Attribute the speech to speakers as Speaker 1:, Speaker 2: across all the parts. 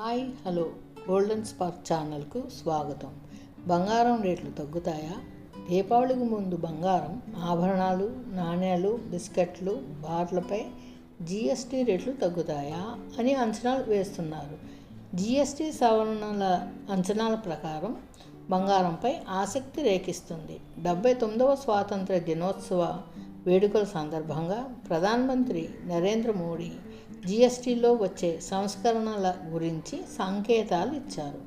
Speaker 1: Hi hello. Golden spark ఛానల్కు స్వాగతం. బంగారం రేట్లు తగ్గుతాయా? దీపావళికి ముందు బంగారం ఆభరణాలు నాణేలు బిస్కెట్లు బార్లపై జీఎస్టీ రేట్లు తగ్గుతాయా అని అంచనాలు వేస్తున్నారు. జీఎస్టీ సవరణల అంచనాల ప్రకారం బంగారంపై ఆసక్తి రేకిస్తుంది డెబ్బై తొమ్మిదవ స్వాతంత్ర దినోత్సవ వేడుకల సందర్భంగా ప్రధానమంత్రి నరేంద్ర మోడీ జీఎస్టీలో వచ్చే సంస్కరణల గురించి సంకేతాలు ఇచ్చారు.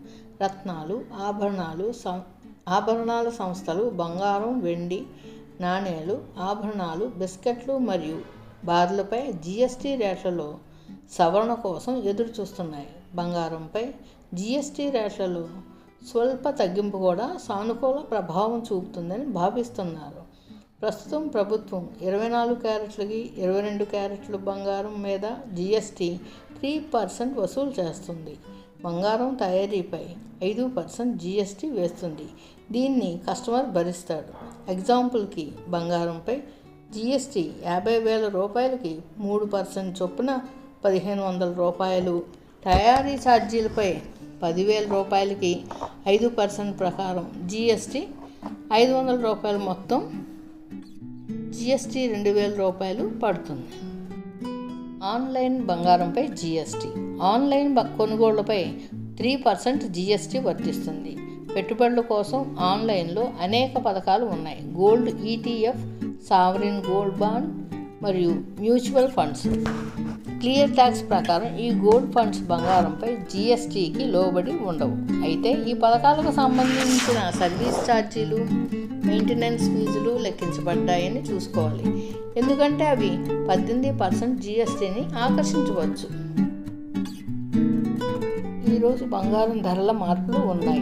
Speaker 1: రత్నాలు ఆభరణాలు సం ఆభరణాల సంస్థలు బంగారం వెండి నాణేలు ఆభరణాలు బిస్కెట్లు మరియు బార్లపై జిఎస్టీ రేట్లలో సవరణ కోసం ఎదురు చూస్తున్నాయి బంగారంపై జిఎస్టీ రేట్లలో స్వల్ప తగ్గింపు కూడా సానుకూల ప్రభావం చూపుతుందని భావిస్తున్నారు. ప్రస్తుతం ప్రభుత్వం ఇరవై నాలుగు క్యారెట్లకి ఇరవై రెండు క్యారెట్లు బంగారం మీద జిఎస్టీ త్రీ పర్సెంట్ వసూలు చేస్తుంది. బంగారం తయారీపై ఐదు పర్సెంట్ జీఎస్టీ వేస్తుంది. దీన్ని కస్టమర్ భరిస్తాడు. ఎగ్జాంపుల్కి బంగారంపై జీఎస్టీ యాభై వేల రూపాయలకి మూడు పర్సెంట్ చొప్పున పదిహేను వందల రూపాయలు. తయారీ ఛార్జీలపై పదివేల రూపాయలకి ఐదు పర్సెంట్ ప్రకారం జిఎస్టీ ఐదు వందల రూపాయలు మొత్తం జిఎస్టీ రెండు వేల రూపాయలు పడుతుంది. ఆన్లైన్ బంగారంపై జిఎస్టీ ఆన్లైన్ కొనుగోళ్ళపై త్రీ పర్సెంట్ జిఎస్టీ వర్తిస్తుంది. పెట్టుబడుల కోసం ఆన్లైన్లో అనేక పథకాలు ఉన్నాయి. Gold ETF sovereign gold bond మరియు మ్యూచువల్ ఫండ్స్. క్లియర్ ట్యాక్స్ ప్రకారం ఈ గోల్డ్ ఫండ్స్ బంగారంపై జిఎస్టీకి లోబడి ఉండవు. అయితే ఈ పథకాలకు సంబంధించిన సర్వీస్ ఛార్జీలు మెయింటెనెన్స్ ఫీజులు లెక్కించబడ్డాయని చూసుకోవాలి. ఎందుకంటే అవి పద్దెనిమిది పర్సెంట్ జీఎస్టీని ఆకర్షించవచ్చు. ఈరోజు బంగారం ధరల మార్పులు ఉన్నాయి.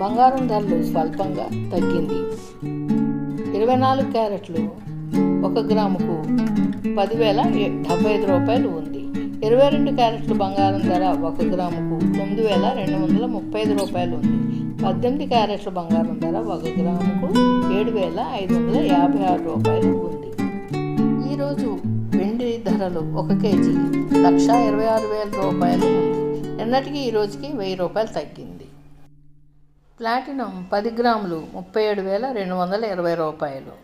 Speaker 1: బంగారం ధరలు స్వల్పంగా తగ్గింది. ఇరవై నాలుగు క్యారెట్లు ఒక గ్రాముకు పదివేల డెబ్బై ఐదు రూపాయలు ఉంది. ఇరవై రెండు క్యారెట్ల బంగారం ధర ఒక గ్రాముకు తొమ్మిది వేల రెండు వందల ముప్పై ఐదు రూపాయలు ఉంది. పద్దెనిమిది క్యారెట్ల బంగారం ధర ఒక గ్రాముకు ఏడు వేల ఐదు వందల యాభై ఆరు రూపాయలు ఉంది. ఈరోజు వెండి ధరలు ఒక కేజీ లక్ష ఇరవై ఆరు వేల రూపాయలు ఉంది. నిన్నటికి ఈ రోజుకి వెయ్యి రూపాయలు తగ్గింది. ప్లాటినం పది గ్రాములు ముప్పై ఏడు వేల రెండు వందల ఇరవై రూపాయలు.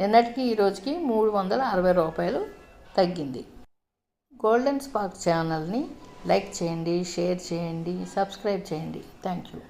Speaker 1: నిన్నటికి ఈ రోజుకి మూడు వందల అరవై రూపాయలు తగ్గింది. గోల్డెన్ స్పార్క్ ఛానల్ని లైక్ చేయండి షేర్ చేయండి సబ్స్క్రైబ్ చేయండి. Thank you